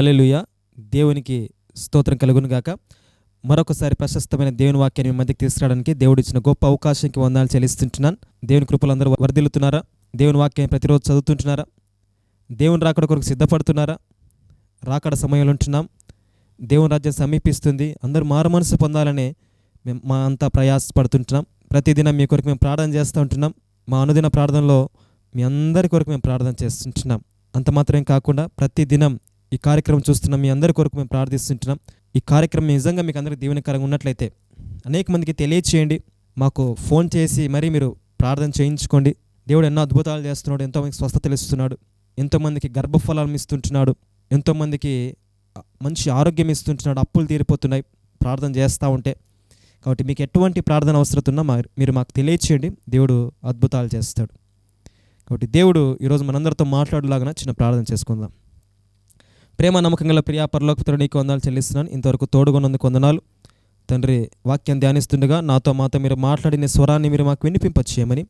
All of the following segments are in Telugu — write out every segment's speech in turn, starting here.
హల్లెలూయ. దేవునికి స్తోత్రం కలుగును గాక మరొకసారి ప్రశస్తమైన దేవుని వాక్యాన్ని మీ మధ్యకి తీసుకురావడానికి దేవుడు ఇచ్చిన గొప్ప అవకాశానికి వందాలు చెల్లిస్తుంటున్నాను. దేవుని కృపలు అందరూ వర్ధిల్లుతున్నారా? దేవుని వాక్యాన్ని ప్రతిరోజు చదువుతుంటున్నారా? దేవుని రాకడ కొరకు సిద్ధపడుతున్నారా? రాకడ సమయంలో ఉంటున్నాం దేవుని రాజ్యం సమీపిస్తుంది. అందరూ మారు మనసు పొందాలనే మేము మా అంతా ప్రయాసపడుతుంటున్నాం. ప్రతిదినం మీ కొరకు మేము ప్రార్థన చేస్తూ ఉంటున్నాం. మా అనుదిన ప్రార్థనలో మీ అందరి కొరకు మేము ప్రార్థన చేస్తుంటున్నాం. అంత మాత్రమే కాకుండా ప్రతిదినం ఈ కార్యక్రమం చూస్తున్న మీ అందరి కొరకు మేము ప్రార్థిస్తుంటున్నాం. ఈ కార్యక్రమం నిజంగా మీకు అందరికీ దీవెనకరంగా ఉన్నట్లయితే అనేక మందికి తెలియచేయండి. మాకు ఫోన్ చేసి మరీ మీరు ప్రార్థన చేయించుకోండి. దేవుడు ఎన్నో అద్భుతాలు చేస్తున్నాడు ఎంతోమందికి స్వస్థతలు ఇస్తున్నాడు ఎంతోమందికి గర్భఫలాలను ఇస్తుంటున్నాడు ఎంతోమందికి మంచి ఆరోగ్యం ఇస్తుంటున్నాడు అప్పులు తీరిపోతున్నాయి. ప్రార్థన చేస్తూ ఉంటే కాబట్టి మీకు ఎటువంటి ప్రార్థన అవసరం ఉన్నా మా మీరు మాకు తెలియచేయండి. దేవుడు అద్భుతాలు చేస్తాడు. కాబట్టి దేవుడు ఈరోజు మనందరితో మాట్లాడలాగా చిన్న ప్రార్థన చేసుకుందాం. ప్రేమ నమ్మకం గల ప్రియా పరలోకపుత్రుడు నీకు వందాలు చెల్లిస్తున్నాను. ఇంతవరకు తోడుగొన్నందుకు వందనాలు. తండ్రి వాక్యం ధ్యానిస్తుండగా నాతో మాతో మీరు మాట్లాడిన స్వరాన్ని మీరు మాకు వినిపింపచేయమని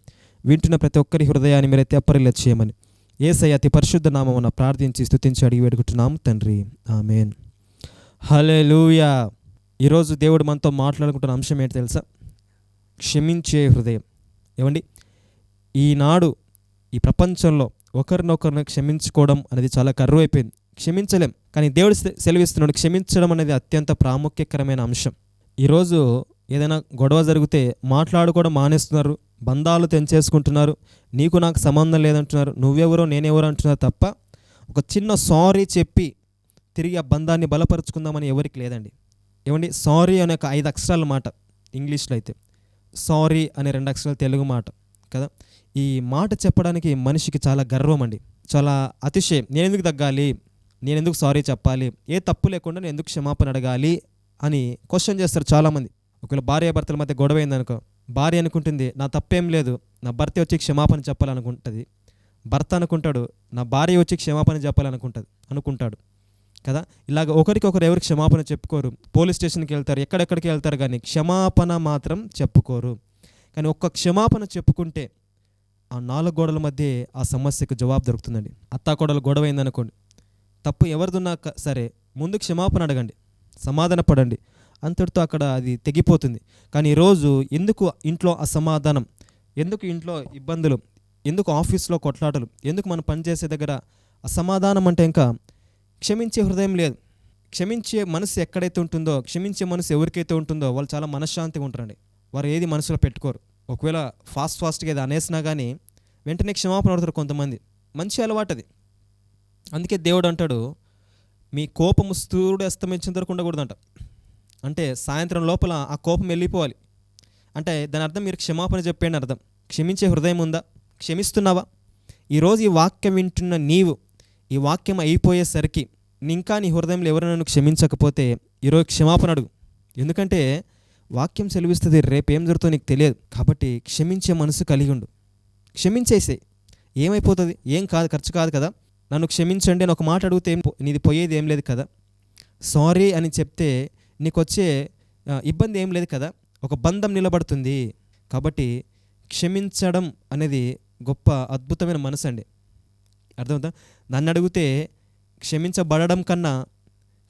వింటున్న ప్రతి ఒక్కరి హృదయాన్ని మీరు తెప్పరిల్ల చేయమని ఏసై అతి పరిశుద్ధ నామమున ప్రార్థించి స్థుతించి అడిగి వేడుకుంటున్నాము తండ్రి. ఆమెన్. లూయా ఈరోజు దేవుడు మనతో మాట్లాడుకుంటున్న అంశం ఏంటి తెలుసా? క్షమించే హృదయం. ఏమండి? ఈనాడు ఈ ప్రపంచంలో ఒకరినొకరిని క్షమించుకోవడం అనేది చాలా కరువు అయిపోయింది క్షమించలేం. కానీ దేవుడు సెలవిస్తున్నాడు క్షమించడం అనేది అత్యంత ప్రాముఖ్యకరమైన అంశం. ఈరోజు ఏదైనా గొడవ జరిగితే మాట్లాడుకోవడం మానేస్తున్నారు బంధాలు తెంచేసుకుంటున్నారు నీకు నాకు సంబంధం లేదంటున్నారు నువ్వెవరో నేనెవరో అంటున్నారు తప్ప ఒక చిన్న సారీ చెప్పి తిరిగి ఆ బంధాన్ని బలపరుచుకుందామని ఎవరికి లేదండి. ఏమండి? సారీ అనే ఒక ఐదు అక్షరాల మాట ఇంగ్లీష్లో అయితే. సారీ అనే రెండు అక్షరాలు తెలుగు మాట కదా? ఈ మాట చెప్పడానికి మనిషికి చాలా గర్వం అండి. చాలా అతిశయం. నేను ఎందుకు తగ్గాలి? నేను ఎందుకు సారీ చెప్పాలి? ఏ తప్పు లేకుండా నేను ఎందుకు క్షమాపణ అడగాలి? అని క్వశ్చన్ చేస్తారు చాలామంది. ఒకవేళ భార్య భర్తల మధ్య గొడవ అయిందనుకో భార్య అనుకుంటుంది నా తప్పేం లేదు నా భర్త వచ్చి క్షమాపణ చెప్పాలనుకుంటుంది. భర్త అనుకుంటాడు నా భార్య వచ్చి క్షమాపణ చెప్పాలనుకుంటుంది అనుకుంటాడు. కదా? ఇలాగ ఒకరికొకరు ఎవరికి క్షమాపణ చెప్పుకోరు. పోలీస్ స్టేషన్కి వెళ్తారు ఎక్కడెక్కడికి వెళ్తారు కానీ క్షమాపణ మాత్రం చెప్పుకోరు. కానీ ఒక్క క్షమాపణ చెప్పుకుంటే ఆ నాలుగు గోడల మధ్య ఆ సమస్యకు జవాబు దొరుకుతుందండి. అత్తాకోడలు గొడవ అయిందనుకోండి తప్పు ఎవరిదున్నా సరే ముందు క్షమాపణ అడగండి సమాధాన పడండి. అంతటితో అక్కడ అది తెగిపోతుంది. కానీ ఈరోజు ఎందుకు ఇంట్లో అసమాధానం ఎందుకు ఇంట్లో ఇబ్బందులు ఎందుకు ఆఫీస్లో కొట్లాటలు ఎందుకు మనం పనిచేసే దగ్గర అసమాధానం అంటే ఇంకా క్షమించే హృదయం లేదు. క్షమించే మనసు ఎక్కడైతే ఉంటుందో క్షమించే మనసు ఎవరికైతే ఉంటుందో వాళ్ళు చాలా మనశ్శాంతిగా ఉంటారండి. వారు ఏది మనసులో పెట్టుకోరు. ఒకవేళ ఫాస్ట్ ఫాస్ట్గా ఏదో అనేసినా కానీ వెంటనే క్షమాపణ అడుగుతారు కొంతమంది. మంచి అలవాటు అది అందుకే దేవుడు అంటాడు మీ కోపము సూర్యుడు అస్తమించిన వరకు ఉండకూడదంట. అంటే సాయంత్రం లోపల ఆ కోపం వెళ్ళిపోవాలి. అంటే దాని అర్థం మీరు క్షమాపణ చెప్పేయండి అర్థం. క్షమించే హృదయం ఉందా? క్షమిస్తున్నావా? ఈరోజు ఈ వాక్యం వింటున్న నీవు ఈ వాక్యం అయిపోయేసరికి ఇంకా నీ హృదయంలో ఎవరైనా నన్ను క్షమించకపోతే ఈరోజు క్షమాపణ అడుగు. ఎందుకంటే వాక్యం సెలవిస్తుంది రేపు ఏం జరుగుతుందో నీకు తెలియదు. కాబట్టి క్షమించే మనసు కలిగి ఉండు. క్షమించేసే ఏమైపోతుంది? ఏం కాదు ఖర్చు కాదు కదా. నన్ను క్షమించండి అని ఒక మాట అడిగితే ఏం నీది పోయేది ఏం లేదు కదా. సారీ అని చెప్తే నీకు వచ్చే ఇబ్బంది ఏం లేదు కదా. ఒక బంధం నిలబడుతుంది. కాబట్టి క్షమించడం అనేది గొప్ప అద్భుతమైన మనసు అండి. అర్థమవుతా నన్ను అడిగితే క్షమించబడడం కన్నా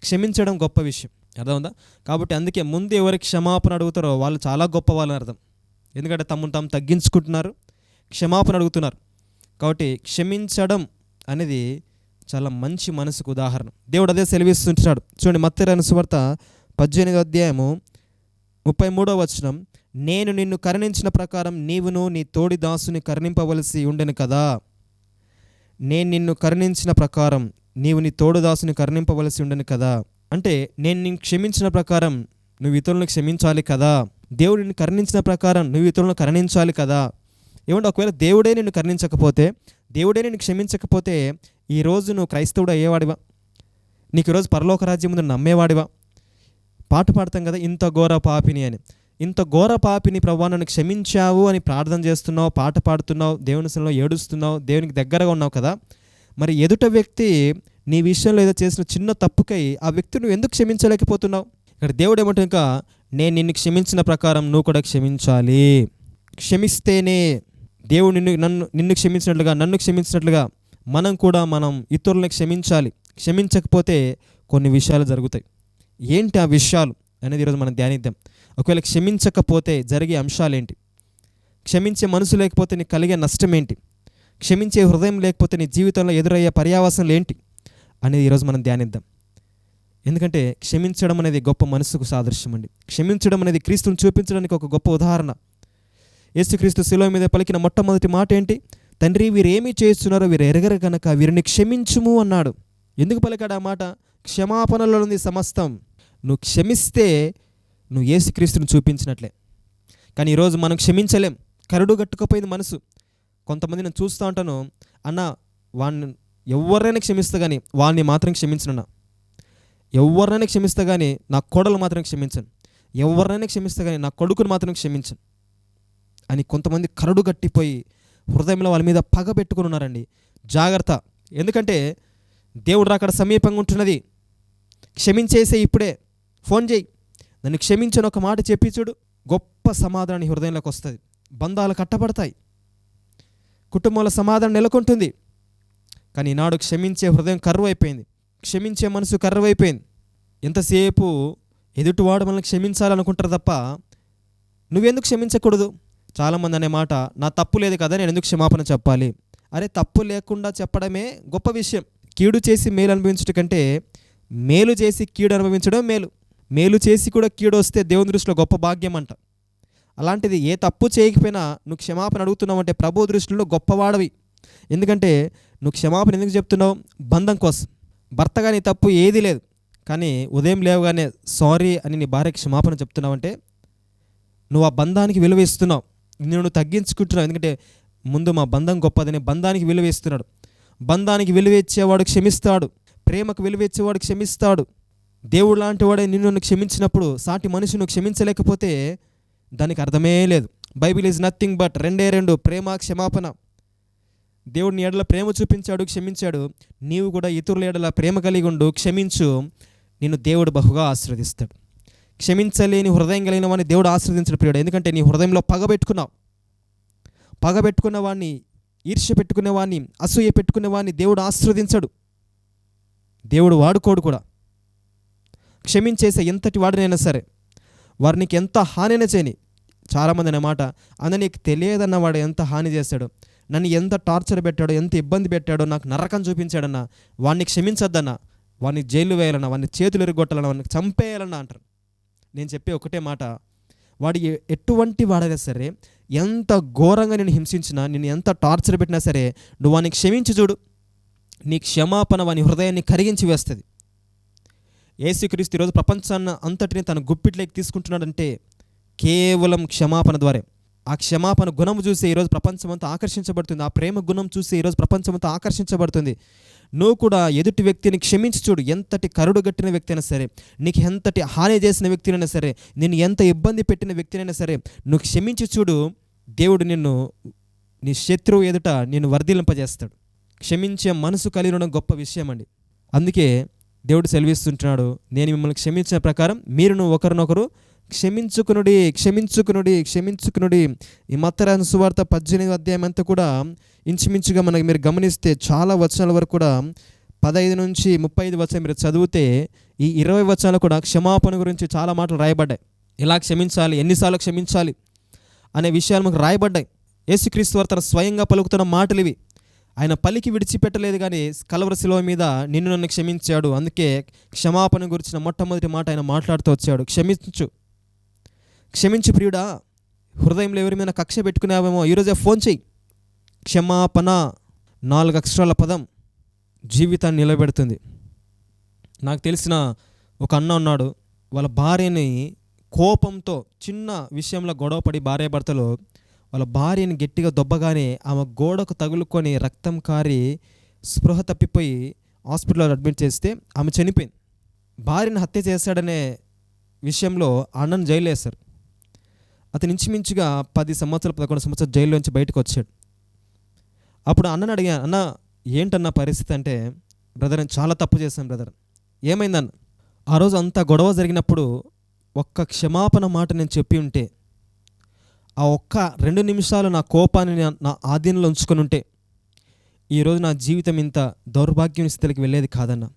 క్షమించడం గొప్ప విషయం. అర్థమవుతా కాబట్టి అందుకే ముందు ఎవరికి క్షమాపణ అడుగుతారో వాళ్ళు చాలా గొప్ప వాళ్ళని అర్థం. ఎందుకంటే తమను తాము తగ్గించుకుంటున్నారు క్షమాపణ అడుగుతున్నారు. కాబట్టి క్షమించడం అనేది చాలా మంచి మనసుకు ఉదాహరణ. దేవుడు అదే సెలవిస్తుంటున్నాడు. చూడండి మత్తెరాని సువార్త పద్దెనిమిది అధ్యాయము ముప్పై మూడో వచనం. నేను నిన్ను కరుణించిన ప్రకారం నీవును నీ తోడి దాసుని కరుణింపవలసి ఉండను కదా? నేను నిన్ను కరుణించిన ప్రకారం నీవు నీ తోడు దాసుని కరుణింపవలసి ఉండను కదా? అంటే నేను నిన్ను క్షమించిన ప్రకారం నువ్వు ఇతరులను క్షమించాలి కదా? దేవుడు నిన్ను కరుణించిన ప్రకారం నువ్వు ఇతరులను కరుణించాలి కదా? ఏమంటే ఒకవేళ దేవుడే నిన్ను కరుణించకపోతే దేవుడే నేను క్షమించకపోతే ఈరోజు నువ్వు క్రైస్తవుడు అయ్యేవాడివా? నీకు ఈరోజు పరలోక రాజ్యం ముందు నమ్మేవాడివా? పాట పాడతాం కదా ఇంత ఘోర పాపిని అని. ఇంత ఘోర పాపిని ప్రభా నన్ను క్షమించావు అని ప్రార్థన చేస్తున్నావు పాట పాడుతున్నావు దేవుని సంలో ఏడుస్తున్నావు దేవునికి దగ్గరగా ఉన్నావు కదా. మరి ఎదుట వ్యక్తి నీ విషయంలో ఏదో చేసిన చిన్న తప్పుకై ఆ వ్యక్తి నువ్వు ఎందుకు క్షమించలేకపోతున్నావు? ఇక్కడ దేవుడు ఏమంటే ఇంకా నేను నిన్ను క్షమించిన ప్రకారం నువ్వు కూడా క్షమించాలి. క్షమిస్తేనే దేవుడు నిన్ను నన్ను నిన్ను క్షమించినట్లుగా నన్ను క్షమించినట్లుగా మనం కూడా మనం ఇతరులను క్షమించాలి. క్షమించకపోతే కొన్ని విషయాలు జరుగుతాయి. ఏంటి ఆ విషయాలు అనేది ఈరోజు మనం ధ్యానిద్దాం. ఒకవేళ క్షమించకపోతే జరిగే అంశాలు ఏంటి క్షమించే మనసు లేకపోతే నీకు కలిగే నష్టం ఏంటి క్షమించే హృదయం లేకపోతే నీ జీవితంలో ఎదురయ్యే పర్యావసనలు ఏంటి? అనేది ఈరోజు మనం ధ్యానిద్దాం. ఎందుకంటే క్షమించడం అనేది గొప్ప మనసుకు సాదృశ్యం అండి క్షమించడం అనేది క్రీస్తుని చూపించడానికి ఒక గొప్ప ఉదాహరణ. యేసుక్రీస్తు శిలో మీద పలికిన మొట్టమొదటి మాట ఏంటి? తండ్రి వీరేమీ చేస్తున్నారో వీరు ఎరగరు కనుక వీరిని క్షమించుము అన్నాడు. ఎందుకు పలికాడు ఆ మాట? క్షమాపణలో ఉంది సమస్తం. నువ్వు క్షమిస్తే నువ్వు యేసుక్రీస్తుని చూపించినట్లే. కానీ ఈరోజు మనం క్షమించలేం. కరుడు గట్టుకుపోయింది మనసు. కొంతమంది నేను చూస్తూ ఉంటాను. అన్న వాడిని ఎవరైనా క్షమిస్తా కానీ వాడిని మాత్రం క్షమించనన్నా. ఎవరినైనా క్షమిస్తా కానీ నా కోడలు మాత్రం క్షమించను. ఎవరినైనా క్షమిస్తా కానీ నా కొడుకుని మాత్రం క్షమించను. అని కొంతమంది కరడు గట్టిపోయి హృదయంలో వాళ్ళ మీద పగ పెట్టుకుని ఉన్నారండి. జాగ్రత్త. ఎందుకంటే దేవుడు రాకడ సమీపంగా ఉంటున్నది. క్షమించేసే ఇప్పుడే. ఫోన్ చేయి. నన్ను క్షమించని ఒక మాట చెప్పి చూడు. గొప్ప సమాధానం హృదయంలోకి వస్తుంది. బంధాలు కట్టబడతాయి. కుటుంబంలో సమాధానం నెలకొంటుంది. కానీ ఈనాడు క్షమించే హృదయం కరువు అయిపోయింది క్షమించే మనసు కరువు అయిపోయింది ఎంతసేపు ఎదుటివాడు మనల్ని క్షమించాలనుకుంటారు తప్ప నువ్వెందుకు క్షమించకూడదు? చాలామంది అనే మాట నా తప్పు లేదు కదా నేను ఎందుకు క్షమాపణ చెప్పాలి? అరే తప్పు లేకుండా చెప్పడమే గొప్ప విషయం. కీడు చేసి మేలు అనుభవించడం కంటే మేలు చేసి కీడు అనుభవించడం మేలు. మేలు చేసి కూడా కీడు వస్తే దేవుని దృష్టిలో గొప్ప భాగ్యం అంట. అలాంటిది ఏ తప్పు చేయకపోయినా నువ్వు క్షమాపణ అడుగుతున్నావు అంటే ప్రభు దృష్టిలో గొప్పవాడవి. ఎందుకంటే నువ్వు క్షమాపణ ఎందుకు చెప్తున్నావు? బంధం కోసం. భర్తగా నీ తప్పు ఏదీ లేదు. కానీ ఉదయం లేవగానే సారీ అని నీ భార్య క్షమాపణ చెప్తున్నావంటే నువ్వు ఆ బంధానికి విలువ ఇస్తున్నావు. నిన్ను తగ్గించుకుంటున్నాను. తగ్గించుకుంటున్నావు ఎందుకంటే ముందు మా బంధం గొప్పదని బంధానికి విలువేస్తున్నాడు బంధానికి విలువేచ్చేవాడు క్షమిస్తాడు. ప్రేమకు విలువేచ్చేవాడు క్షమిస్తాడు. దేవుడు లాంటి వాడే నిన్ను క్షమించినప్పుడు సాటి మనిషి క్షమించలేకపోతే దానికి అర్థమే లేదు. బైబిల్ ఈజ్ నథింగ్ బట్ రెండే రెండు ప్రేమ క్షమాపణ. దేవుడు నీ ఎడల ప్రేమ చూపించాడు క్షమించాడు. నీవు కూడా ఇతరుల ఎడల ప్రేమ కలిగి ఉండు క్షమించు. నిన్ను దేవుడు బహుగా ఆశీర్వదిస్తాడు. క్షమించలేని హృదయం కలిగిన వాడిని దేవుడు ఆశీర్వదించిన ప్రియుడు. ఎందుకంటే నీ హృదయంలో పగ పగబెట్టుకున్న పగ పెట్టుకున్న వాడిని ఈర్ష్య పెట్టుకునే వాడిని అసూయ పెట్టుకునే వాడిని దేవుడు ఆశీర్వదించడు. దేవుడు వాడుకోడు కూడా. క్షమించేసే ఎంతటి వాడినైనా సరే వారు నీకు ఎంత హానైనా చేయని చాలామంది అన్నమాట అన్న నీకు తెలియదన్నవాడు ఎంత హాని చేశాడు? నన్ను ఎంత టార్చర్ పెట్టాడో? ఎంత ఇబ్బంది పెట్టాడో నాకు నరకం చూపించాడన్న వాడిని క్షమించద్దన్న వాడిని జైలు వేయాలన్నా వాడిని చేతులు ఎరగొట్టాలన్నా వాడిని చంపేయాలన్నా అంటారు. నేను చెప్పే ఒకటే మాట. వాడు ఎటువంటి వాడైనా సరే ఎంత ఘోరంగా నేను హింసించినా నేను ఎంత టార్చర్ పెట్టినా సరే నువ్వు వాడిని క్షమించి చూడు. నీ క్షమాపణ వాని హృదయాన్ని కరిగించి వేస్తుంది. ఏసుక్రీస్తు ఈరోజు ప్రపంచాన్ని అంతటిని తన గుప్పిట్లోకి తీసుకుంటున్నాడంటే కేవలం క్షమాపణ ద్వారా. ఆ క్షమాపణ గుణం చూసి ఈరోజు ప్రపంచం అంతా ఆకర్షించబడుతుంది. ఆ ప్రేమ గుణం చూసి ఈరోజు ప్రపంచం అంతా ఆకర్షించబడుతుంది. నువ్వు కూడా ఎదుటి వ్యక్తిని క్షమించి చూడు. ఎంతటి కరుడు గట్టిన వ్యక్తి అయినా సరే నీకు ఎంతటి హాని చేసిన వ్యక్తినైనా సరే నేను ఎంత ఇబ్బంది పెట్టిన వ్యక్తినైనా సరే నువ్వు క్షమించి చూడు దేవుడు నిన్ను నీ శత్రువు ఎదుట నేను వర్ధిలింపజేస్తాడు క్షమించే మనసు కలిగి ఉండడం గొప్ప విషయం అండి. అందుకే దేవుడు సెలవిస్తుంటున్నాడు నేను మిమ్మల్ని క్షమించిన ప్రకారం మీరును ఒకరినొకరు క్షమించుకునుడి క్షమించుకునుడి క్షమించుకునుడి. ఈ మత్తరాజు సువార్త పద్దెనిమిది అధ్యాయం అంతా కూడా ఇంచుమించుగా మనకి మీరు గమనిస్తే చాలా వచనాల వరకు కూడా పదహైదు నుంచి ముప్పై ఐదు వచనం మీరు చదివితే ఈ ఇరవై వచనాలు కూడా క్షమాపణ గురించి చాలా మాటలు రాయబడ్డాయి. ఎలా క్షమించాలి? ఎన్నిసార్లు క్షమించాలి? అనే విషయాలు మనకు రాయబడ్డాయి. యేసుక్రీస్తు వారు తన స్వయంగా పలుకుతున్న మాటలు ఇవి. ఆయన పలికి విడిచిపెట్టలేదు కానీ కలవర శిలువ మీద నిన్ను నన్ను క్షమించాడు. అందుకే క్షమాపణ గురించిన మొట్టమొదటి మాట ఆయన మాట్లాడుతూ వచ్చాడు. క్షమించు. క్షమించు ప్రియుడా హృదయంలో ఎవరి మీద కక్ష పెట్టుకున్నావేమో ఈరోజే ఫోన్ చెయ్యి. క్షమాపణ నాలుగు అక్షరాల పదం జీవితాన్ని నిలబెడుతుంది. నాకు తెలిసిన ఒక అన్న ఉన్నాడు వాళ్ళ భార్యని కోపంతో చిన్న విషయంలో గొడవపడి భార్య భర్తలు వాళ్ళ భార్యని గట్టిగా దొబ్బగానే ఆమె గోడకు తగులుకొని రక్తం కారి స్పృహ తప్పిపోయి హాస్పిటల్లో అడ్మిట్ చేస్తే ఆమె చనిపోయింది. భార్యను హత్య చేశాడనే విషయంలో అన్నను జైలు వేశారు. అతను ఇంచుమించుగా పది సంవత్సరాలు పదకొండు సంవత్సరాలు జైల్లోంచి బయటకు వచ్చాడు. అప్పుడు అన్నను అడిగా అన్న ఏంటన్న పరిస్థితి అంటే బ్రదర్ నేను చాలా తప్పు చేశాను బ్రదర్. ఏమైందన్న ఆ రోజు అంత గొడవ జరిగినప్పుడు ఒక్క క్షమాపణ మాట నేను చెప్పి ఉంటే ఆ ఒక్క రెండు నిమిషాలు నా కోపాన్ని నా- నా ఆధీనంలో ఉంచుకొని ఉంటే ఈరోజు నా జీవితం ఇంత దౌర్భాగ్యం స్థితికి వెళ్ళేది కాదన్న.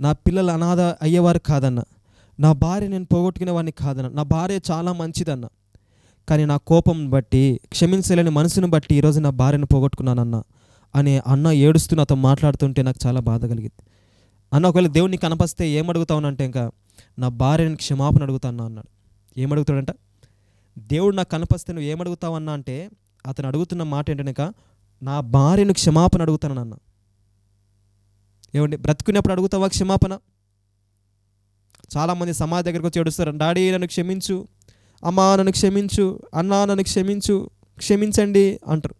నా పిల్లలు అనాథ అయ్యేవారు కాదన్న. నా భార్య నేను పోగొట్టుకునే వాడిని కాదన్న. నా భార్య చాలా మంచిదన్న. కానీ నా కోపం బట్టి క్షమించలేని మనసును బట్టి ఈరోజు నా భార్యను పోగొట్టుకున్నానన్న అని అన్న ఏడుస్తూ నాతో మాట్లాడుతుంటే నాకు చాలా బాధ కలిగింది. అన్న ఒకవేళ దేవుడిని కనపస్తే ఏమడుగుతావునంటే ఇంకా నా భార్యని క్షమాపణ అడుగుతాను అన్నాడు. ఏమడుగుతాడంట? దేవుడు నాకు కనపస్తే నువ్వు ఏమడుగుతావన్నా అంటే అతను అడుగుతున్న మాట ఏంటనక నా భార్యను క్షమాపణ అడుగుతానన్న ఏమండి? బ్రతుకున్నప్పుడు అడుగుతావా క్షమాపణ? చాలామంది సమాధి దగ్గరికి వచ్చి ఏడుస్తారు డాడీ నన్ను క్షమించు. అమ్మా నన్ను క్షమించు అన్నా నన్ను క్షమించు క్షమించండి అంటారు.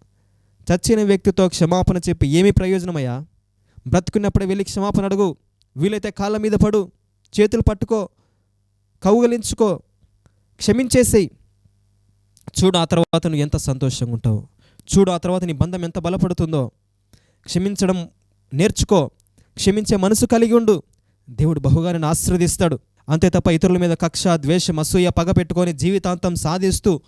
చచ్చిన వ్యక్తితో క్షమాపణ చెప్పి ఏమి ప్రయోజనమయ్యా? బ్రతుకున్నప్పుడే వెళ్ళి క్షమాపణ అడుగు. వీలైతే కాళ్ళ మీద పడు చేతులు పట్టుకో కౌగలించుకో క్షమించేసేయి. చూడు ఆ తర్వాత నువ్వు ఎంత సంతోషంగా ఉంటావు. చూడు ఆ తర్వాత నీ బంధం ఎంత బలపడుతుందో. క్షమించడం నేర్చుకో. క్షమించే మనసు కలిగి ఉండు. దేవుడు బహుగా నేను ఆశీర్వదిస్తాడు. అంతే తప్ప ఇతరుల మీద కక్ష ద్వేషం అసూయ పగ పెట్టుకొని జీవితాంతం సాధిస్తూ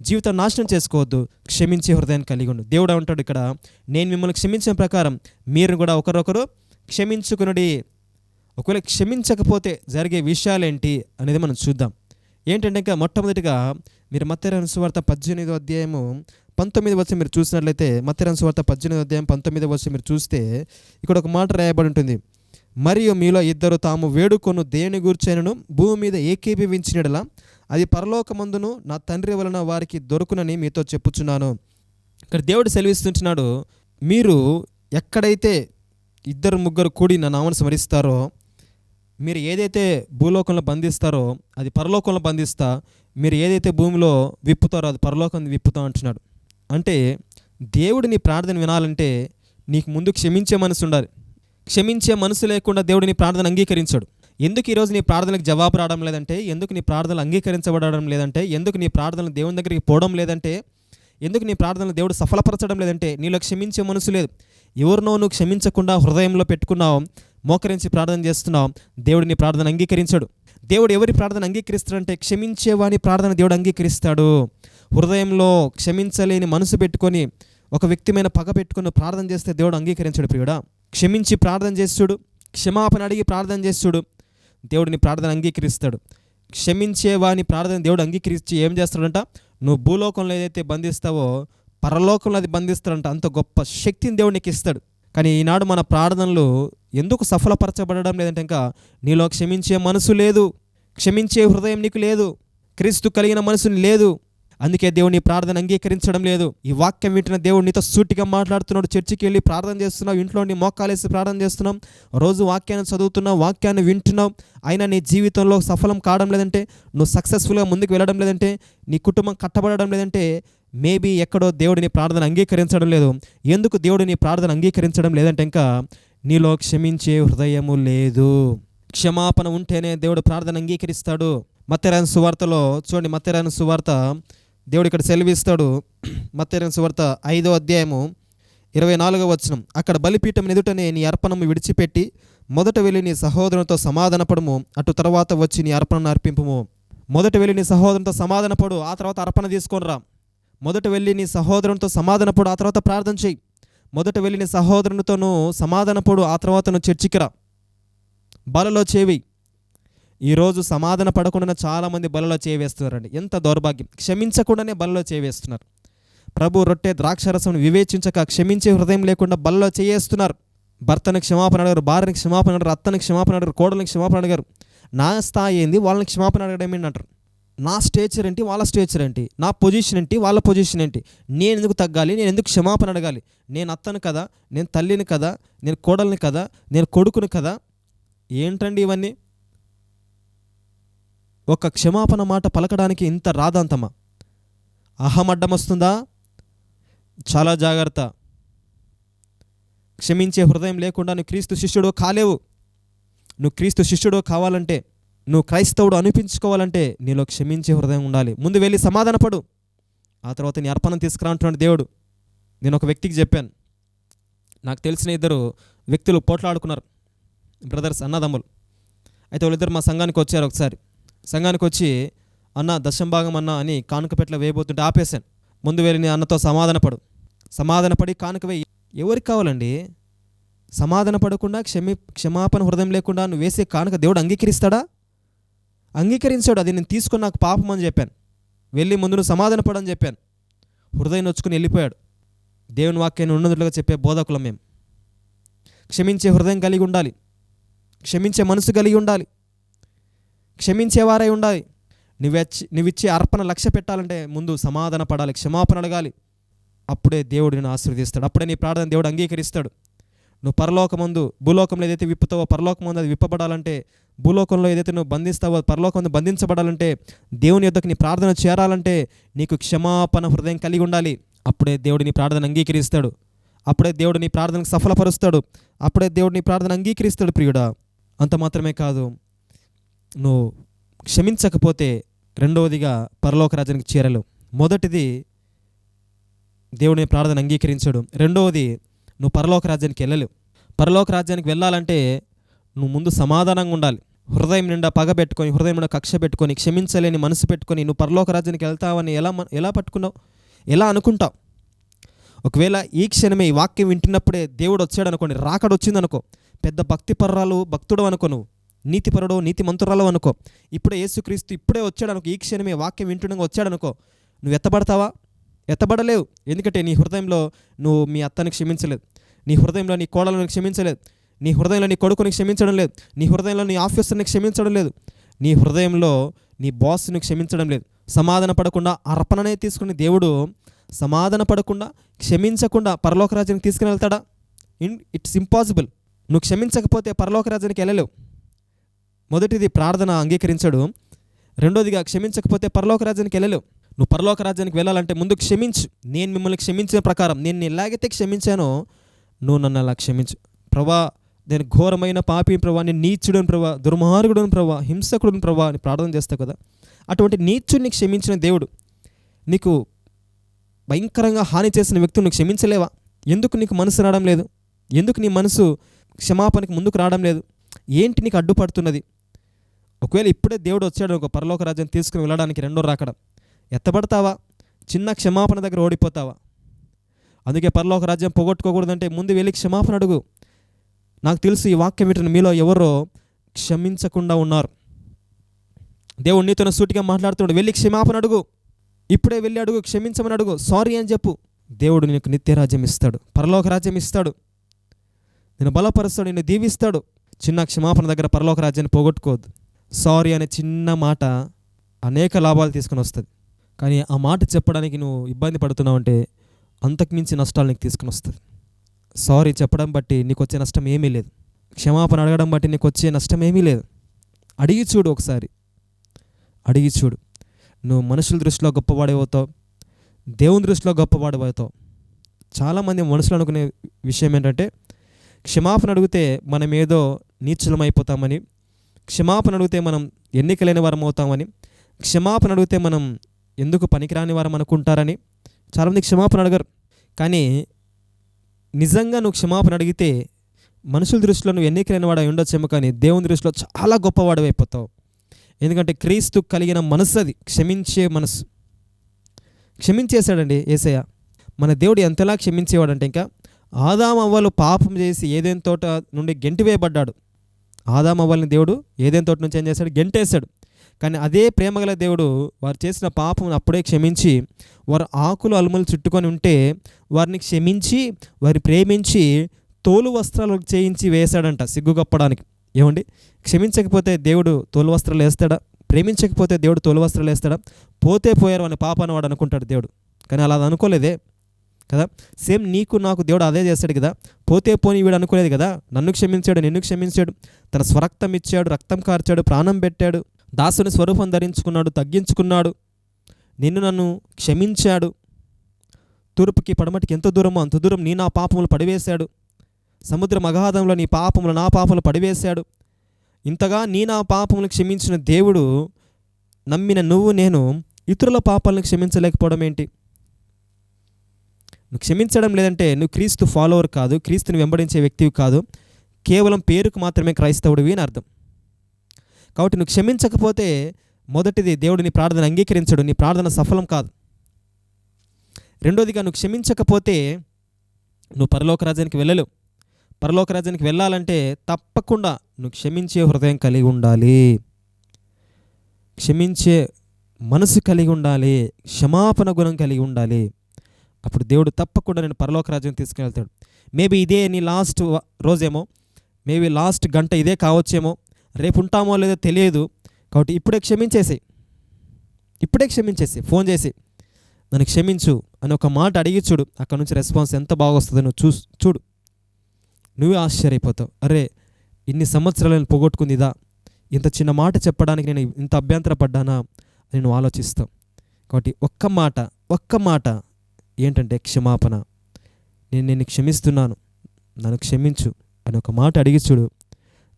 జీవితం నాశనం చేసుకోవద్దు. క్షమించే హృదయాన్ని కలిగి ఉండు. దేవుడు అంటాడు ఇక్కడ నేను మిమ్మల్ని క్షమించిన ప్రకారం మీరు కూడా ఒకరొకరు క్షమించుకునుడి. ఒకవేళ క్షమించకపోతే జరిగే విషయాలేంటి అనేది మనం చూద్దాం. ఏంటంటే ఇంకా మొట్టమొదటిగా మీరు మత్తెరాను సువార్త పద్దెనిమిదో అధ్యాయము పంతొమ్మిది వచ్చి మీరు చూసినట్లయితే మత్తెరాను సువార్త పద్దెనిమిది అధ్యాయం పంతొమ్మిది వచ్చి మీరు చూస్తే ఇక్కడ ఒక మాట రాయబడి ఉంటుంది. మరియు మీలో ఇద్దరు తాము వేడుకొను దేని గూర్చైనను భూమి మీద ఏకీభవించినడలా అది పరలోకమందును నా తండ్రి వలన వారికి దొరుకునని మీతో చెప్పుచున్నాను. ఇక్కడ దేవుడు సెలవిస్తుంటున్నాడు మీరు ఎక్కడైతే ఇద్దరు ముగ్గురు కూడి నా నామను స్మరిస్తారో మీరు ఏదైతే భూలోకంలో బంధిస్తారో అది పరలోకంలో బంధిస్తా మీరు ఏదైతే భూమిలో విప్పుతారో అది పరలోకం విప్పుతా అంటున్నాడు. అంటే దేవుడు నీ ప్రార్థన వినాలంటే నీకు ముందు క్షమించే మనసు ఉండాలి. క్షమించే మనసు లేకుండా దేవుడు నీ ప్రార్థన అంగీకరించాడు. ఎందుకు ఈరోజు నీ ప్రార్థనలకు జవాబు రావడం లేదంటే ఎందుకు నీ ప్రార్థనలు అంగీకరించబడడం లేదంటే ఎందుకు నీ ప్రార్థనలు దేవుని దగ్గరికి పోవడం లేదంటే ఎందుకు నీ ప్రార్థనలు దేవుడు సఫలపరచడం లేదంటే నీలో క్షమించే మనసు లేదు. ఎవరినో నువ్వు క్షమించకుండా హృదయంలో పెట్టుకున్నావు మోకరించి ప్రార్థన చేస్తున్నావు దేవుడు నీ ప్రార్థన అంగీకరించాడు. దేవుడు ఎవరి ప్రార్థన అంగీకరిస్తాడంటే క్షమించేవాని ప్రార్థన దేవుడు అంగీకరిస్తాడు. హృదయంలో క్షమించలేని మనసు పెట్టుకొని ఒక వ్యక్తిమైన పగ పెట్టుకుని ప్రార్థన చేస్తే దేవుడు అంగీకరించాడు ప్రియుడా. క్షమించి ప్రార్థన చేస్తుడు క్షమాపణ అడిగి ప్రార్థన చేస్తుడు దేవుడిని ప్రార్థన అంగీకరిస్తాడు. క్షమించేవాని ప్రార్థన దేవుడు అంగీకరించి ఏం చేస్తాడంట? నువ్వు భూలోకంలో ఏదైతే బంధిస్తావో పరలోకంలో అది బంధిస్తాడంట. అంత గొప్ప శక్తిని దేవుడు నీకు ఇస్తాడు. కానీ ఈనాడు మన ప్రార్థనలు ఎందుకు సఫలపరచబడడం లేదంటే ఇంకా నీలో క్షమించే మనసు లేదు. క్షమించే హృదయం నీకు లేదు. క్రీస్తు కలిగిన మనసుని లేదు. అందుకే దేవుని ప్రార్థన అంగీకరించడం లేదు. ఈ వాక్యం వింటున్న దేవుడు నీతో సూటిగా మాట్లాడుతున్నాడు చర్చికి వెళ్ళి ప్రార్థన చేస్తున్నావు ఇంట్లో నీ మోకాలేసి ప్రార్థన చేస్తున్నాం రోజు వాక్యాన్ని చదువుతున్నావు వాక్యాన్ని వింటున్నావు. అయినా నీ జీవితంలో సఫలం కావడం లేదంటే నువ్వు సక్సెస్ఫుల్గా ముందుకు వెళ్ళడం లేదంటే నీ కుటుంబం కట్టబడడం లేదంటే మేబీ ఎక్కడో దేవుడిని ప్రార్థన అంగీకరించడం లేదు. ఎందుకు దేవుడిని ప్రార్థన అంగీకరించడం లేదంటే ఇంకా నీలో క్షమించే హృదయము లేదు. క్షమాపణ ఉంటేనే దేవుడు ప్రార్థన అంగీకరిస్తాడు. మత్తెరాని సువార్తలో చూడండి మత్తెరాని సువార్త దేవుడు ఇక్కడ సెలవిస్తాడు మత్తెరాని సువార్త ఐదో అధ్యాయము ఇరవై నాలుగో వచనం. అక్కడ బలిపీఠం ఎదుటనే నీ అర్పణము విడిచిపెట్టి మొదట వెళ్ళి నీ సహోదరునితో సమాధానపడము. అటు తర్వాత వచ్చి నీ అర్పణను అర్పింపము. మొదట వెళ్ళి నీ సహోదరునితో సమాధానపడు ఆ తర్వాత అర్పణ తీసుకొని రా. మొదట వెళ్ళి నీ సహోదరునితో సమాధానపడు ఆ తర్వాత ప్రార్థన చేయి. మొదట వెళ్ళి నీ సహోదరునితోనూ సమాధానపడు ఆ తర్వాత నువ్వు చర్చికి రా. బలలో చేవి. ఈరోజు సమాధాన పడకుండా చాలామంది బలలో చేవేస్తున్నారండి. ఎంత దౌర్భాగ్యం. క్షమించకుండానే బలలో చేవేస్తున్నారు. ప్రభు రొట్టె ద్రాక్షరసం వివేచించక క్షమించే హృదయం లేకుండా బలలో చేయేస్తున్నారు. భర్తని క్షమాపణ అడగారు భార్యని క్షమాపణ అడగారు అత్తను క్షమాపణ అడగారు కోడలను క్షమాపణ అడగారు. నా స్థాయి ఏంది వాళ్ళని క్షమాపణ అడగడం ఏంటంటారు నా స్టేచర్ ఏంటి? వాళ్ళ స్టేచర్ ఏంటి? నా పొజిషన్ ఏంటి? వాళ్ళ పొజిషన్ ఏంటి? నేను ఎందుకు తగ్గాలి? నేను ఎందుకు క్షమాపణ అడగాలి? నేను అత్తను కదా? నేను తల్లిని కదా? నేను కోడల్ని కదా? నేను కొడుకుని కదా? ఏంటండి ఇవన్నీ? ఒక క్షమాపణ మాట పలకడానికి ఇంత రాదంతమా? అహం అడ్డం వస్తుందా చాలా జాగ్రత్త. క్షమించే హృదయం లేకుండా నువ్వు క్రీస్తు శిష్యుడో కాలేవు. నువ్వు క్రీస్తు శిష్యుడో కావాలంటే నువ్వు క్రైస్తవుడు అనిపించుకోవాలంటే నీలో క్షమించే హృదయం ఉండాలి. ముందు వెళ్ళి సమాధానపడు. ఆ తర్వాత నీ అర్పణం తీసుకురాంటున్నాడు దేవుడు. నేను ఒక వ్యక్తికి చెప్పాను. నాకు తెలిసిన ఇద్దరు వ్యక్తులు పోట్లాడుకున్నారు. బ్రదర్స్ అన్నదమ్ములు. అయితే వాళ్ళిద్దరు మా సంఘానికి వచ్చారు ఒకసారి. సంఘానికి వచ్చి అన్న దశంభాగం అన్న అని కానుకపెట్ల వేయబోతుంటే ఆపేశాను. ముందు వెళ్ళి అన్నతో సమాధానపడు సమాధానపడి కానుక వేయి. ఎవరికి కావాలండి? సమాధాన పడకుండా క్షమి క్షమాపణ హృదయం లేకుండా నువ్వు వేసే కానుక దేవుడు అంగీకరిస్తాడా? అంగీకరించాడు అది నేను తీసుకుని నాకు పాపం అని చెప్పాను. వెళ్ళి ముందు నువ్వు సమాధాన పడని చెప్పాను. హృదయం నొచ్చుకుని వెళ్ళిపోయాడు. దేవుని వాక్యాన్ని ఉన్నట్లుగా చెప్పే బోధకులం మేము. క్షమించే హృదయం కలిగి ఉండాలి. క్షమించే మనసు కలిగి ఉండాలి. క్షమించేవారై ఉండాలి. నువ్వెచ్చి నువ్విచ్చే అర్పణ లక్ష్య పెట్టాలంటే ముందు సమాధాన పడాలి క్షమాపణ అడగాలి. అప్పుడే దేవుడు నేను ఆశీర్దిస్తాడు అప్పుడే నీ ప్రార్థన దేవుడు అంగీకరిస్తాడు. నువ్వు పరలోకమందు భూలోకంలో ఏదైతే విప్పుతావో పరలోకమందు అది విప్పబడాలంటే భూలోకంలో ఏదైతే నువ్వు బంధిస్తావో పరలోకం బంధించబడాలంటే దేవుని యొద్దకు నీ ప్రార్థన చేరాలంటే నీకు క్షమాపణ హృదయం కలిగి ఉండాలి. అప్పుడే దేవుడు నీ ప్రార్థన అంగీకరిస్తాడు. అప్పుడే దేవుడు నీ ప్రార్థనకు సఫలపరుస్తాడు. అప్పుడే దేవుడు నీ ప్రార్థన అంగీకరిస్తాడు ప్రియుడా. అంత మాత్రమే కాదు. నువ్వు క్షమించకపోతే రెండవదిగా పరలోక రాజ్యానికి చేరలు మొదటిది దేవుని ప్రార్థన అంగీకరించడం. రెండవది నువ్వు పరలోక రాజ్యానికి వెళ్ళలేవు. పరలోక రాజ్యానికి వెళ్ళాలంటే నువ్వు ముందు సమాధానంగా ఉండాలి. హృదయం నిండా పగ పెట్టుకొని హృదయం నిండా కక్ష పెట్టుకొని క్షమించలేని మనసు పెట్టుకొని నువ్వు పరలోక రాజ్యానికి వెళ్తావని ఎలా ఎలా పట్టుకున్నావు? ఎలా అనుకుంటావు? ఒకవేళ ఈ క్షణమే ఈ వాక్యం వింటున్నప్పుడే దేవుడు వచ్చాడు అనుకోండి రాకడొచ్చిందనుకో పెద్ద భక్తి పర్రాలు భక్తుడు అనుకో నువ్వు. నీతిపరుడో నీతి మంతురాలో అనుకో. ఇప్పుడే యేసుక్రీస్తు ఇప్పుడే వచ్చాడు అనుకో ఈ క్షణమే వాక్యం వింటుండగా వచ్చాడు అనుకో నువ్వు ఎత్తబడతావా? ఎత్తబడలేవు. ఎందుకంటే నీ హృదయంలో నువ్వు మీ అత్తని క్షమించలేదు. నీ హృదయంలో నీ కోడలను క్షమించలేదు. నీ హృదయంలో నీ కొడుకుని క్షమించడం లేదు. నీ హృదయంలో నీ ఆఫీసర్ని క్షమించడం లేదు. నీ హృదయంలో నీ బాస్ని క్షమించడం లేదు. సమాధాన పడకుండా అర్పణనే తీసుకుని దేవుడు సమాధాన పడకుండా క్షమించకుండా పరలోకరాజ్యానికి తీసుకుని వెళ్తాడా? In it's impossible. నువ్వు క్షమించకపోతే పరలోకరాజ్యానికి వెళ్ళలేవు. మొదటిది ప్రార్థన అంగీకరించడు. రెండోదిగా క్షమించకపోతే పరలోక రాజ్యానికి వెళ్ళలేవు. నువ్వు పరలోక రాజ్యానికి వెళ్ళాలంటే ముందు క్షమించు. నేను మిమ్మల్ని క్షమించిన ప్రకారం నేను ఎలాగైతే క్షమించానో నువ్వు నన్ను అలా క్షమించు. ప్రభా నేను ఘోరమైన పాపి ప్రభా నేను నీచుడని ప్రభా దుర్మార్గుడని ప్రభా హింసకుడిని ప్రభా అని ప్రార్థన చేస్తావు కదా. అటువంటి నీచుడిని క్షమించిన దేవుడు నీకు భయంకరంగా హాని చేసిన వ్యక్తిని నువ్వు క్షమించలేవా? ఎందుకు నీకు మనసు రావడం లేదు? ఎందుకు నీ మనసు క్షమాపణకి ముందుకు రావడం లేదు? ఏంటి నీకు అడ్డుపడుతున్నది? ఒకవేళ ఇప్పుడే దేవుడు వచ్చాడు ఒక పరలోక రాజ్యం తీసుకుని వెళ్ళడానికి రెండో రాకడం. ఎత్తబడతావా? చిన్న క్షమాపణ దగ్గర ఓడిపోతావా? అందుకే పరలోక రాజ్యం పోగొట్టుకోకూడదంటే ముందు వెళ్ళి క్షమాపణ అడుగు. నాకు తెలుసు ఈ వాక్యం వింటున్న మీలో ఎవరో క్షమించకుండా ఉన్నారు. దేవుడు నీతో సూటిగా మాట్లాడుతున్నాడు వెళ్ళి క్షమాపణ అడుగు. ఇప్పుడే వెళ్ళి అడుగు క్షమించమని అడుగు. సారీ అని చెప్పు. దేవుడు నీకు నిత్యరాజ్యం ఇస్తాడు పరలోక రాజ్యం ఇస్తాడు. నేను బలపరుస్తాడు నిన్ను దీవిస్తాడు. చిన్న క్షమాపణ దగ్గర పరలోక రాజ్యాన్ని పోగొట్టుకోవద్దు. సారీ అనే చిన్న మాట అనేక లాభాలు తీసుకుని వస్తుంది. కానీ ఆ మాట చెప్పడానికి నువ్వు ఇబ్బంది పడుతున్నావు అంటే అంతకుమించి నష్టాలు నీకు తీసుకుని వస్తుంది. సారీ చెప్పడం బట్టి నీకు వచ్చే నష్టం ఏమీ లేదు. క్షమాపణ అడగడం బట్టి నీకు వచ్చే నష్టం ఏమీ లేదు. అడిగి చూడు ఒకసారి. అడిగి చూడు. నువ్వు మనుషుల దృష్టిలో గొప్పవాడైపోతావు దేవుని దృష్టిలో గొప్పవాడవుతావు చాలామంది మనుషులు అనుకునే విషయం ఏంటంటే క్షమాపణ అడిగితే మనం ఏదో నీచులం అయిపోతామని క్షమాపణ అడిగితే మనం ఎన్నికలేని వారం అవుతామని క్షమాపణ అడిగితే మనం ఎందుకు పనికిరాని వారం అనుకుంటారని చాలామంది క్షమాపణ అడగరు. కానీ నిజంగా నువ్వు క్షమాపణ అడిగితే మనుషుల దృష్టిలో నువ్వు ఎన్నికలేని వాడు ఉండొచ్చేమో కానీ దేవుని దృష్టిలో చాలా గొప్పవాడు అయిపోతావు ఎందుకంటే క్రీస్తు కలిగిన మనస్సు అది క్షమించే మనసు. క్షమించేశాడండి ఏసయ్య. మన దేవుడు ఎంతలా క్షమించేవాడంటే ఇంకా ఆదాం అవ్వలు పాపం చేసి ఏదైనా తోట నుండి గెంటివేయబడ్డాడు. ఆదాం అవ్వల్ని దేవుడు ఏదేం తోట నుంచి ఏం చేశాడు? గెంటేశాడు. కానీ అదే ప్రేమగల దేవుడు వారు చేసిన పాపం అప్పుడే క్షమించి వారు ఆకులు అలుములు చుట్టుకొని ఉంటే వారిని క్షమించి వారిని ప్రేమించి తోలు వస్త్రాలు చేయించి వేశాడంట సిగ్గుగొప్పడానికి ఏమండి? క్షమించకపోతే దేవుడు తోలు వస్త్రాలు వేస్తాడా? ప్రేమించకపోతే దేవుడు తోలు వస్త్రాలు వేస్తాడా? పోతే పోయారు అని పాపాన్ని వాడు అనుకుంటాడు దేవుడు. కానీ అలా అనుకోలేదే. కదా? సేమ్ నీకు నాకు దేవుడు అదే చేస్తాడు కదా? పోతే పోని వీడు అనుకోలేదు కదా? నన్ను క్షమించాడు నిన్ను క్షమించాడు. తన స్వరక్తం ఇచ్చాడు రక్తం కార్చాడు ప్రాణం పెట్టాడు. దాసుని స్వరూపం ధరించుకున్నాడు తగ్గించుకున్నాడు. నిన్ను నన్ను క్షమించాడు. తూర్పుకి పడమటికి ఎంత దూరమో అంత దూరం నీ నా పాపములు పడివేశాడు. సముద్రం మగాధంలో నీ పాపములు నా పాపములు పడివేశాడు. ఇంతగా నీ నా పాపములు క్షమించిన దేవుడు నమ్మిన నువ్వు నేను ఇతరుల పాపాలను క్షమించలేకపోవడం ఏంటి? నువ్వు క్షమించడం లేదంటే నువ్వు క్రీస్తు ఫాలోవర్ కాదు క్రీస్తుని వెంబడించే వ్యక్తివి కాదు. కేవలం పేరుకు మాత్రమే క్రైస్తవుడివి అని అర్థం. కాబట్టి నువ్వు క్షమించకపోతే మొదటిది దేవుడు నీ ప్రార్థన అంగీకరించడు నీ ప్రార్థన సఫలం కాదు. రెండోదిగా నువ్వు క్షమించకపోతే నువ్వు పరలోక రాజ్యానికి వెళ్ళలేవు. పరలోక రాజ్యానికి వెళ్ళాలంటే తప్పకుండా నువ్వు క్షమించే హృదయం కలిగి ఉండాలి. క్షమించే మనసు కలిగి ఉండాలి. క్షమాపణ గుణం కలిగి ఉండాలి. అప్పుడు దేవుడు తప్పకుండా నేను పరలోక రాజ్యం తీసుకెళ్తాడు మేబీ ఇదే నీ లాస్ట్ రోజేమో? మేబీ లాస్ట్ గంట ఇదే కావచ్చేమో? రేపు ఉంటామో లేదో తెలియదు. కాబట్టి ఇప్పుడే క్షమించేసి. ఇప్పుడే క్షమించేసి. ఫోన్ చేసి. నన్ను క్షమించు అని ఒక మాట అడిగి చూడు. అక్కడ నుంచి రెస్పాన్స్ ఎంత బాగా వస్తుందో నువ్వు చూ చూడు. నువ్వే ఆశ్చర్యపోతావు. అరే ఇన్ని సంవత్సరాలు నేను పోగొట్టుకుంది ఇదా? ఇంత చిన్న మాట చెప్పడానికి నేను ఇంత అభ్యంతరపడ్డానా? అని నువ్వు ఆలోచిస్తావు. కాబట్టి ఒక్క మాట ఒక్క మాట ఏంటంటే క్షమాపణ. నేను నిన్ను క్షమిస్తున్నాను. నన్ను క్షమించు అని ఒక మాట అడిగి చూడు.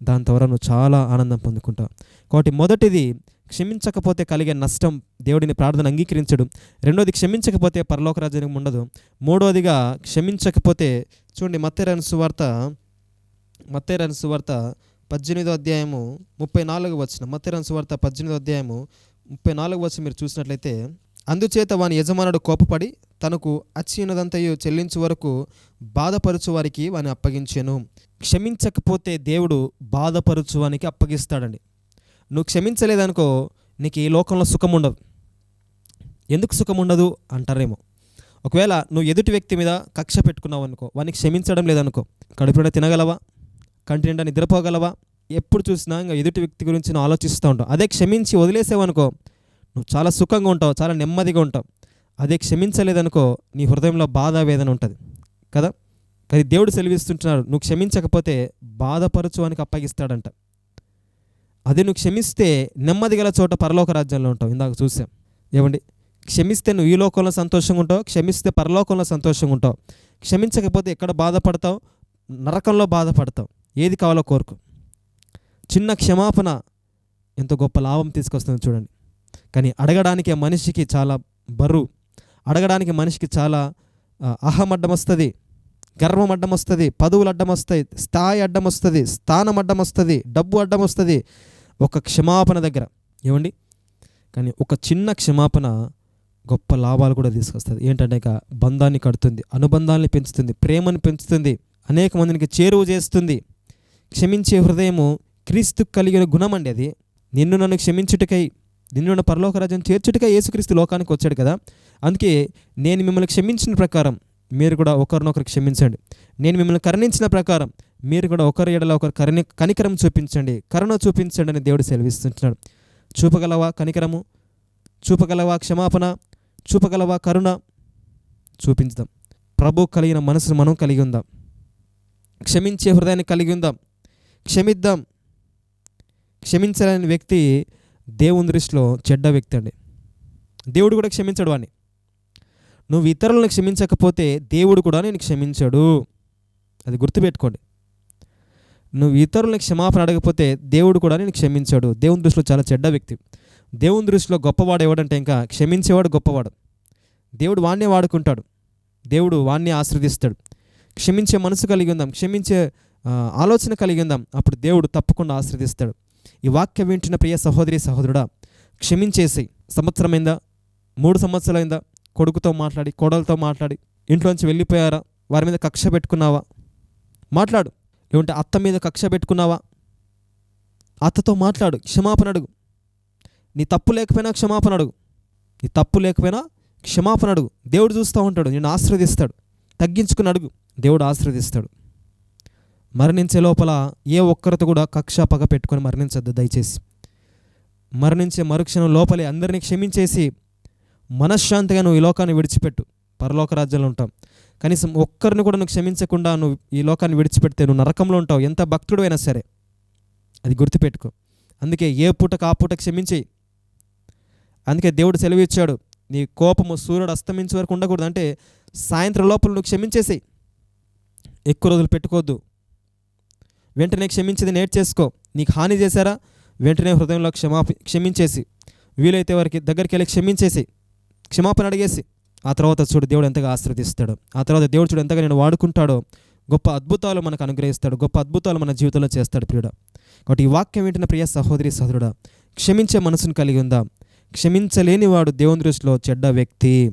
దాని ద్వారా నువ్వు చాలా ఆనందం పొందుకుంటావు కాబట్టి మొదటిది క్షమించకపోతే కలిగే నష్టం దేవుడిని ప్రార్థన అంగీకరించడు. రెండోది క్షమించకపోతే పరలోకరాజ్యం ఉండదు. మూడోదిగా క్షమించకపోతే చూడండి మత్తేరాని సువార్త మత్తేరాని సువార్త పద్దెనిమిదో అధ్యాయము ముప్పై నాలుగు వచ్చిన మత్తేరాని సువార్త పద్దెనిమిదో అధ్యాయము ముప్పై నాలుగు వచ్చి మీరు చూసినట్లయితే అందుచేత వాని యజమానుడు కోపపడి తనకు అచ్చినదంతయు చెల్లించు వరకు బాధపరచు వారికి వాని అప్పగించాను. క్షమించకపోతే దేవుడు బాధపరచు వానికి అప్పగిస్తాడండి. నువ్వు క్షమించలేదనుకో నీకు ఈ లోకంలో సుఖం ఉండదు. ఎందుకు సుఖం ఉండదు? అంటారేమో. ఒకవేళ నువ్వు ఎదుటి వ్యక్తి మీద కక్ష పెట్టుకున్నావు అనుకో వానికి క్షమించడం లేదనుకో కడుపున తినగలవా? కంటి నిండా నిద్రపోగలవా? ఎప్పుడు చూసినా ఇంకా ఎదుటి వ్యక్తి గురించి నువ్వు ఆలోచిస్తూ ఉంటావు. అదే క్షమించి వదిలేసావనుకో నువ్వు చాలా సుఖంగా ఉంటావు చాలా నెమ్మదిగా ఉంటావు. అదే క్షమించలేదనుకో నీ హృదయంలో బాధ వేదన ఉంటుంది. కదా? కానీ దేవుడు సెలవిస్తుంటున్నాడు నువ్వు క్షమించకపోతే బాధపరచువానికి అప్పగిస్తాడంట. అదే నువ్వు క్షమిస్తే నెమ్మది గల చోట పరలోక రాజ్యంలో ఉంటావు. ఇందాక చూసాం. ఏమండి? క్షమిస్తే నువ్వు ఈ లోకంలో సంతోషంగా ఉంటావు క్షమిస్తే పరలోకంలో సంతోషంగా ఉంటావు. క్షమించకపోతే ఎక్కడ బాధపడతావు? నరకంలో బాధపడతావు. ఏది కావాలో కోరుకో. చిన్న క్షమాపణ ఎంత గొప్ప లాభం తీసుకొస్తుంది చూడండి. కానీ అడగడానికి మనిషికి చాలా బరువు. అడగడానికి మనిషికి చాలా అహం అడ్డం వస్తుంది గర్వం అడ్డం వస్తుంది పదవులు అడ్డం వస్తాయి స్థాయి అడ్డం వస్తుంది స్థానం అడ్డం వస్తుంది డబ్బు అడ్డం వస్తుంది ఒక క్షమాపణ దగ్గర. ఏమండి? కానీ ఒక చిన్న క్షమాపణ గొప్ప లాభాలు కూడా తీసుకొస్తుంది. ఏంటంటే ఇక బంధాన్ని కడుతుంది. అనుబంధాన్ని పెంచుతుంది. ప్రేమను పెంచుతుంది. అనేక మందికి చేరువ చేస్తుంది. క్షమించే హృదయము క్రీస్తు కలిగిన గుణం అండి అది. నిన్ను నన్ను క్షమించుటకై నిన్ను పరలోక రాజ్యం చేర్చుటగా యేసుక్రీస్తు లోకానికి వచ్చాడు కదా. అందుకే నేను మిమ్మల్ని క్షమించిన ప్రకారం మీరు కూడా ఒకరినొకరు క్షమించండి. నేను మిమ్మల్ని కరుణించిన ప్రకారం మీరు కూడా ఒకరి ఎడల ఒకరు కరుణి కనికరం చూపించండి. కరుణ చూపించండి అని దేవుడు సెలవిస్తుంటున్నాడు. చూపగలవా కనికరము? చూపగలవా క్షమాపణ? చూపగలవా కరుణ? చూపించుదాం. ప్రభు కలిగిన మనసును మనం కలిగి ఉందాం. క్షమించే హృదయాన్ని కలిగి ఉందాం. క్షమిద్దాం. క్షమించలేని వ్యక్తి దేవుని దృష్టిలో చెడ్డ వ్యక్తి అండి. దేవుడు కూడా క్షమించడు అని నువ్వు ఇతరులను క్షమించకపోతే దేవుడు కూడా నేను క్షమించడు. అది గుర్తుపెట్టుకోండి. నువ్వు ఇతరులను క్షమాపణ అడగకపోతే దేవుడు కూడా నేను క్షమించాడు. దేవుని దృష్టిలో చాలా చెడ్డ వ్యక్తి. దేవుని దృష్టిలో గొప్పవాడు ఎవడంటే ఇంకా క్షమించేవాడు గొప్పవాడు. దేవుడు వాణ్ణే వాడుకుంటాడు. దేవుడు వాణ్ణి ఆశ్రదిస్తాడు క్షమించే మనసు కలిగి ఉందాం. క్షమించే ఆలోచన కలిగి ఉందాం. అప్పుడు దేవుడు తప్పకుండా ఆశ్రదిస్తాడు ఈ వాక్యం వింటున్న ప్రియ సహోదరి సహోదరుడా క్షమించేసి సంవత్సరమైందా? మూడు సంవత్సరాలైందా? కొడుకుతో మాట్లాడి కోడలతో మాట్లాడి ఇంట్లోంచి వెళ్ళిపోయారా? వారి మీద కక్ష పెట్టుకున్నావా? మాట్లాడు. లేకుంటే అత్త మీద కక్ష పెట్టుకున్నావా? అత్తతో మాట్లాడు క్షమాపణ అడుగు. నీ తప్పు లేకపోయినా క్షమాపణ అడుగు. నీ తప్పు లేకపోయినా క్షమాపణ అడుగు. దేవుడు చూస్తూ ఉంటాడు నేను ఆశీర్వదిస్తాడు. తగ్గించుకుని అడుగు. దేవుడు ఆశీర్వదిస్తాడు. మరణించే లోపల ఏ ఒక్కరితో కూడా కక్ష పగ పెట్టుకొని మరణించద్దు దయచేసి. మరణించే మరుక్షణం లోపలే అందరినీ క్షమించేసి మనశ్శాంతిగా నువ్వు ఈ లోకాన్ని విడిచిపెట్టు. పరలోక రాజ్యంలో ఉంటాం కనీసం ఒక్కరిని కూడా నువ్వు క్షమించకుండా నువ్వు ఈ లోకాన్ని విడిచిపెడితే నువ్వు నరకంలో ఉంటావు. ఎంత భక్తుడు అయినా సరే. అది గుర్తుపెట్టుకో. అందుకే ఏ పూటకు ఆ పూట క్షమించేయి అందుకే దేవుడు సెలవు ఇచ్చాడు. నీ కోపము సూర్యుడు అస్తమించే వరకు ఉండకూడదు. అంటే సాయంత్రం లోపల నువ్వు క్షమించేసేయి. ఎక్కువ రోజులు పెట్టుకోవద్దు. వెంటనే క్షమించేది నేట్ చేసుకో. నీకు హాని చేశారా? వెంటనే హృదయంలో క్షమాప క్షమించేసి. వీలైతే వారికి దగ్గరికి వెళ్ళి క్షమించేసి. క్షమాపణ అడిగేసి. ఆ తర్వాత చూడు దేవుడు ఎంతగా ఆశ్రదిస్తాడు ఆ తర్వాత దేవుడు చూడు ఎంతగా నేను వాడుకుంటాడో. గొప్ప అద్భుతాలు మనకు అనుగ్రహిస్తాడు. గొప్ప అద్భుతాలు మన జీవితంలో చేస్తాడు ప్రియుడా. కాబట్టి ఈ వాక్యం వింటున్న ప్రియ సహోదరి సహోదరుడా క్షమించే మనసును కలిగి ఉందా. క్షమించలేని వాడు దేవుని దృష్టిలో చెడ్డ వ్యక్తి.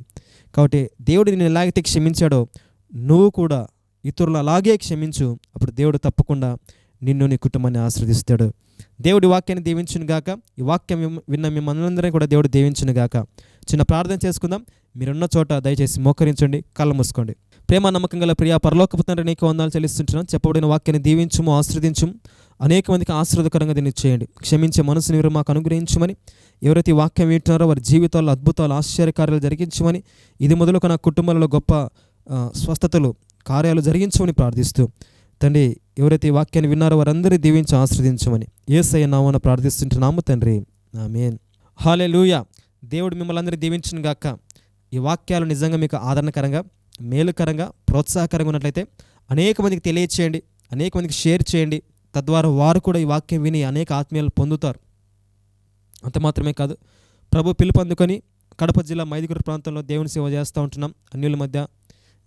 కాబట్టి దేవుడు నేను ఎలాగైతే క్షమించాడో నువ్వు కూడా ఇతరులు అలాగే క్షమించు అప్పుడు దేవుడు తప్పకుండా నిన్ను నీ కుటుంబాన్ని ఆశ్రదిస్తాడు దేవుడి వాక్యాన్ని దీవించును గాక. ఈ వాక్యం విమ్- విన్న మిమ్మల్ని కూడా దేవుడు దీవించును గాక. చిన్న ప్రార్థన చేసుకుందాం. మీరున్న చోట దయచేసి మోకరించండి కళ్ళు మూసుకోండి. ప్రేమ నమ్మకం గల ప్రియా పరలోకపు తండ్రి నీకు వందాలు చెల్లిస్తుంటున్నాను చెప్పబడిన వాక్యాన్ని దీవించుము ఆశ్రదించుము అనేక మందికి ఆశ్రదకరంగా దీన్ని చేయండి. క్షమించే మనసుని మీరు మాకు అనుగ్రహించమని ఎవరైతే ఈ వాక్యం వింటున్నారో వారి జీవితాల్లో అద్భుతాలు ఆశ్చర్యకార్యాలు జరిగించమని ఇది మొదలుక నా కుటుంబాలలో గొప్ప స్వస్థతలు కార్యాలు జరిగించమని ప్రార్థిస్తూ తండ్రి ఎవరైతే ఈ వాక్యాన్ని విన్నారో వారందరినీ దీవించి ఆశ్రదించమని ఏసయ్య నామన ప్రార్థిస్తుంటున్నాము తండ్రి. ఆమెన్. హాలే లూయ దేవుడు మిమ్మల్ని అందరినీ దీవించిన గాక. ఈ వాక్యాలు నిజంగా మీకు ఆదరణకరంగా మేలుకరంగా ప్రోత్సాహకరంగా ఉన్నట్లయితే అనేక మందికి తెలియచేయండి అనేక మందికి షేర్ చేయండి. తద్వారా వారు కూడా ఈ వాక్యం విని అనేక ఆత్మీయాలు పొందుతారు. అంత మాత్రమే కాదు ప్రభు పిలుపు అందుకొని కడప జిల్లా మైదుగురు ప్రాంతంలో దేవుని సేవ చేస్తూ ఉంటున్నాం. అన్యుల మధ్య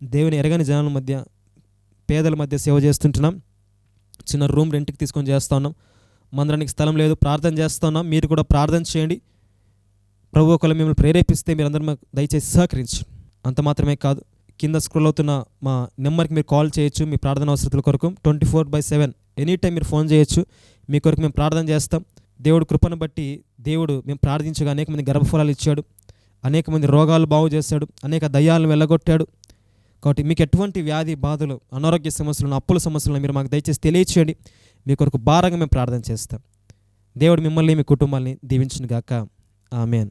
దేవుని ఎరగని జనాల మధ్య పేదల మధ్య సేవ చేస్తుంటున్నాం. చిన్న రూమ్ రెంట్కి తీసుకొని చేస్తూ ఉన్నాం. మందిరానికి స్థలం లేదు ప్రార్థన చేస్తూ ఉన్నాం. మీరు కూడా ప్రార్థన చేయండి. ప్రభు ఒకళ్ళు మిమ్మల్ని ప్రేరేపిస్తే మీరు అందరూ మాకు దయచేసి సహకరించు. అంత మాత్రమే కాదు కింద స్క్రోల్ అవుతున్న మా నెంబర్కి మీరు కాల్ చేయొచ్చు మీ ప్రార్థన అవసరతల కొరకు. Twenty four by seven. Any time మీరు ఫోన్ చేయొచ్చు. మీ కొరకు మేము ప్రార్థన చేస్తాం. దేవుడు కృపను బట్టి దేవుడు మేము ప్రార్థించగా అనేక మంది గర్భఫలాలు ఇచ్చాడు. అనేక మంది రోగాలు బాగు చేశాడు అనేక దయ్యాలను వెళ్ళగొట్టాడు. కాబట్టి మీకు ఎటువంటి వ్యాధి బాధలు అనారోగ్య సమస్యలను అప్పుల సమస్యలను మీరు మాకు దయచేసి తెలియచేయండి. మీ కొరకు భారంగా మేము ప్రార్థన చేస్తాం. దేవుడు మిమ్మల్ని మీ కుటుంబాన్ని దీవించును గాక ఆమెన్.